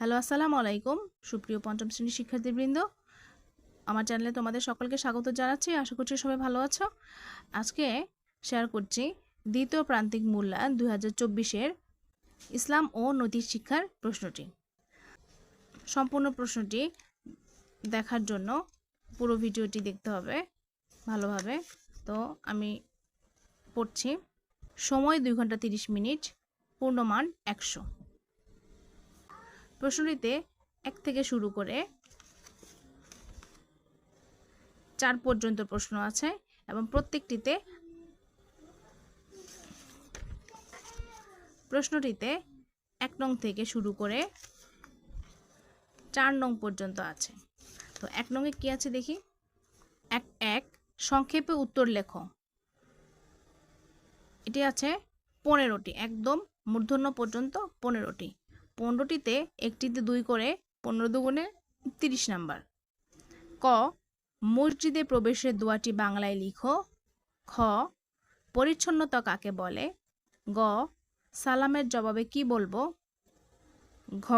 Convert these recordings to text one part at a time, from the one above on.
Hello, আসসালামু আলাইকুম। সুপ্রিয় পঞ্চম শ্রেণির শিক্ষার্থীবৃন্দ, আমার চ্যানেলে তোমাদের সকলকে স্বাগত জানাচ্ছি। আশা করছি সবাই ভালো আছো। আজকে শেয়ার করছি দ্বিতীয় প্রান্তিক মূল্যায়ন দু হাজার চব্বিশের ইসলাম ও নৈতিক শিক্ষার প্রশ্নটি। সম্পূর্ণ প্রশ্নটি দেখার জন্য পুরো ভিডিওটি দেখতে হবে ভালোভাবে। তো আমি পড়ছি, সময় দুই ঘণ্টা তিরিশ মিনিট, পূর্ণমান একশো। প্রশ্নটিতে এক থেকে শুরু করে চার পর্যন্ত প্রশ্ন আছে এবং প্রত্যেকটিতে প্রশ্নটিতে এক নং থেকে শুরু করে চার নং পর্যন্ত আছে। তো এক নংয়ে কি আছে দেখি? এক এক, সংক্ষেপে উত্তর লেখ। এটি আছে পনেরোটি, একদম মূর্ধন্য পর্যন্ত পনেরোটি। পনেরোটিতে একটিতে দুই করে পনেরো দুগুণে তিরিশ নাম্বার। ক, মসজিদে প্রবেশের দোয়াটি বাংলায় লিখো। খ, পরিচ্ছন্নতা কাকে বলে? গ, সালামের জবাবে কি বলব? ঘ,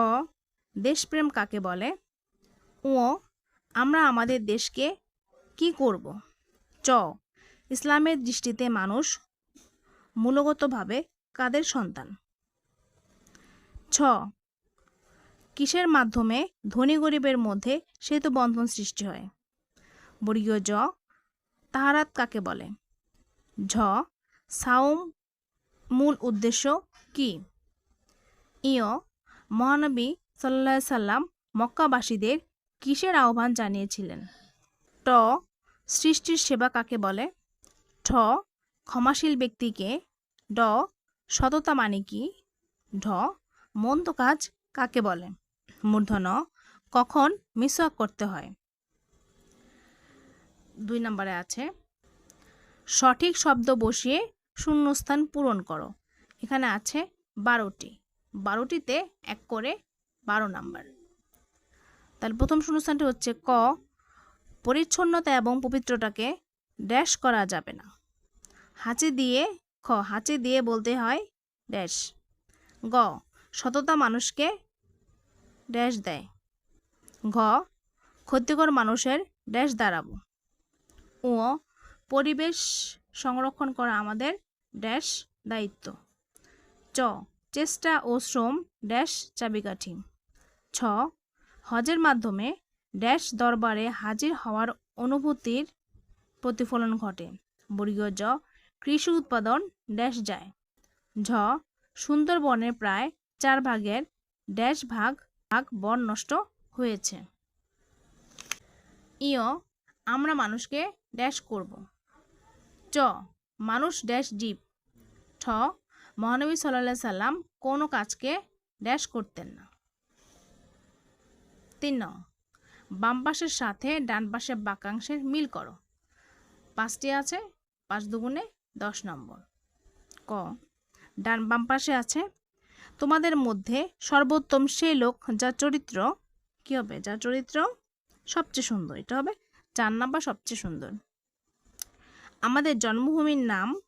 দেশপ্রেম কাকে বলে? ও আমরা আমাদের দেশকে কি করব? চ, ইসলামের দৃষ্টিতে মানুষ মূলগতভাবে কাদের সন্তান? ছ। কিসের মাধ্যমে ধনী গরিবের মধ্যে সেতু বন্ধন সৃষ্টি হয়? বর্গীয় জ, তাহারাত কাকে বলে? ঝ, সাউম, মূল উদ্দেশ্য কি? ইয়, মহানবী সাল্লাহ সাল্লাম মক্কাবাসীদের কিসের আহ্বান জানিয়েছিলেন? ট, সৃষ্টির সেবা কাকে বলে? ঠ, ক্ষমাশীল ব্যক্তিকে। ড, সততা মানে কি? ঢ মন্দ কাজ কাকে বলে? মূর্ধন কখন মিসওয়াক করতে হয়? দুই নম্বরে আছে, সঠিক শব্দ বসিয়ে শূন্যস্থান পূরণ করো। এখানে আছে বারোটি। বারোটিতে এক করে বারো নাম্বার। তাহলে প্রথম শূন্যস্থানটি হচ্ছে ক। পরিচ্ছন্নতা এবং পবিত্রটাকে ড্যাশ করা যাবে না। হাঁচি দিয়ে, খ, হাঁচি দিয়ে বলতে হয় ড্যাশ। গ সততা মানুষকে ড্যাশ দেয়। ঘ, ক্ষতিকর মানুষের ড্যাশ দাঁড়াবো। ও পরিবেশ সংরক্ষণ করা আমাদের ড্যাশ দায়িত্ব। চ, চেষ্টা ও শ্রম ড্যাশ চাবিকাঠি। ছ, হজের মাধ্যমে ড্যাশ দরবারে হাজির হওয়ার অনুভূতির প্রতিফলন ঘটে। বর্গীয় জ, কৃষি উৎপাদন ড্যাশ যায়। ঝ, সুন্দরবনে প্রায় চার ভাগের ড্যাশ ভাগ ভাগ বন নষ্ট হয়েছে। ইয়, আমরা মানুষকে ড্যাশ করব। চ, মানুষ ড্যাশ জীব। ঠ, মহানবী সাল্লাহ সাল্লাম কোনো কাজকে ড্যাশ করতেন না। তিন নং বাম পাশের সাথে ডান পাশের বাক্যাংশের মিল করো। পাঁচটি আছে, পাঁচ দুগুণে দশ নম্বর। ক, ডান বাম পাশে আছে তোমাদের মধ্যে সর্বোত্তম সেই লোক যার চরিত্র কি হবে? যার চরিত্র সবচেয়ে সুন্দর। এটা হবে চার নাম্বার সবচেয়ে সুন্দর। আমাদের জন্মভূমির নাম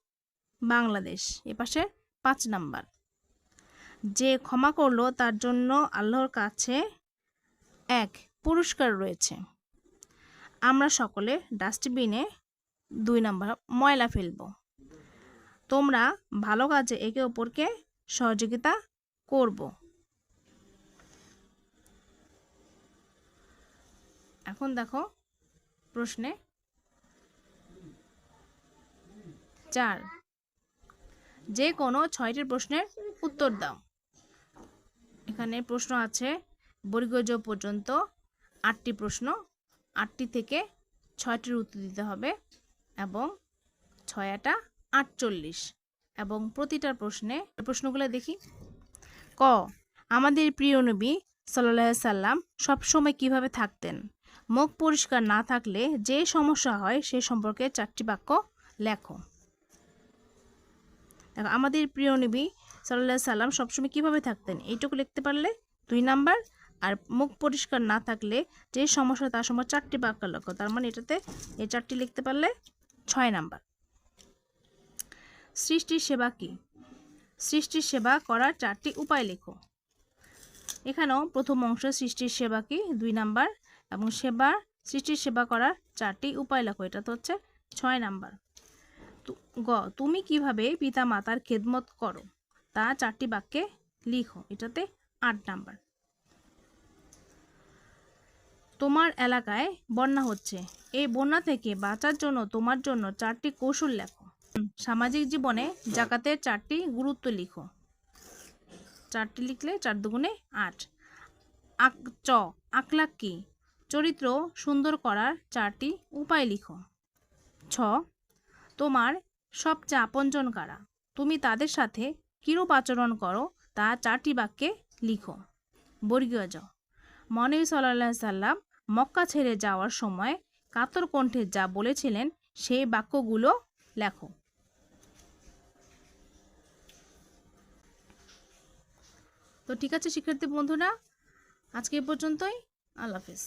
বাংলাদেশ। এ পাশে পাঁচ নাম্বার। যে ক্ষমা করল তার জন্য আল্লাহর কাছে এক পুরস্কার রয়েছে। আমরা সকলে ডাস্টবিনে দুই নাম্বার ময়লা ফেলব। তোমরা ভালো কাজে একে অপরকে সহযোগিতা করব। এখন দেখো প্রশ্নে চার। যে কোনো ছয়টির প্রশ্নের উত্তর দাও। এখানে প্রশ্ন আছে বর্গজ পর্যন্ত আটটি প্রশ্ন, আটটি থেকে ছয়টির উত্তর দিতে হবে এবং ছয়াটা আটচল্লিশ এবং প্রতিটা প্রশ্নে প্রশ্নগুলো দেখি। ক, আমাদের প্রিয় নবী সাল্লাহ সাল্লাম সবসময় কীভাবে থাকতেন? মুখ পরিষ্কার না থাকলে যে সমস্যা হয় সে সম্পর্কে চারটি বাক্য লেখো। দেখো, আমাদের প্রিয় নবী সাল্লাহ সাল্লাম সবসময় কীভাবে থাকতেন? এইটুকু লিখতে পারলে দুই নাম্বার। আর মুখ পরিষ্কার না থাকলে যে সমস্যা তার সময় চারটি বাক্য লেখো। তার মানে এটাতে এই চারটি লিখতে পারলে ছয় নাম্বার। সৃষ্টির সেবা কি? সৃষ্টির সেবা করার চারটি উপায় লেখো। এখানেও প্রথম অংশ সৃষ্টির সেবা কি দুই নাম্বার এবং সেবা, সৃষ্টির সেবা করার চারটি উপায় লেখো। এটা তো হচ্ছে ছয় নাম্বার। গ, তুমি কীভাবে পিতা মাতার খেদমত করো? তা চারটি বাক্যে লিখো। এটাতে আট নাম্বার। তোমার এলাকায় বন্যা হচ্ছে। এই বন্যা থেকে বাঁচার জন্য তোমার জন্য চারটি কৌশল লেখো। সামাজিক জীবনে জাকাতের চারটি গুরুত্ব লিখো। চারটি লিখলে চার দুগুণে আট। আক, চ আকলাক কি? চরিত্র সুন্দর করার চারটি উপায় লিখো। ছ, তোমার সবচেয়ে আপনজন কারা? তুমি তাদের সাথে কিরূপ আচরণ করো? তা চারটি বাক্যে লিখো। বর্গীয় জ মনে সাল্লাহ সাল্লাম মক্কা ছেড়ে যাওয়ার সময় কাতর কণ্ঠে যা বলেছিলেন, সেই বাক্যগুলো লেখো। তো ঠিক আছে শিক্ষার্থী বন্ধুরা আজকে এ পর্যন্তই। আল্লাহ হাফিজ।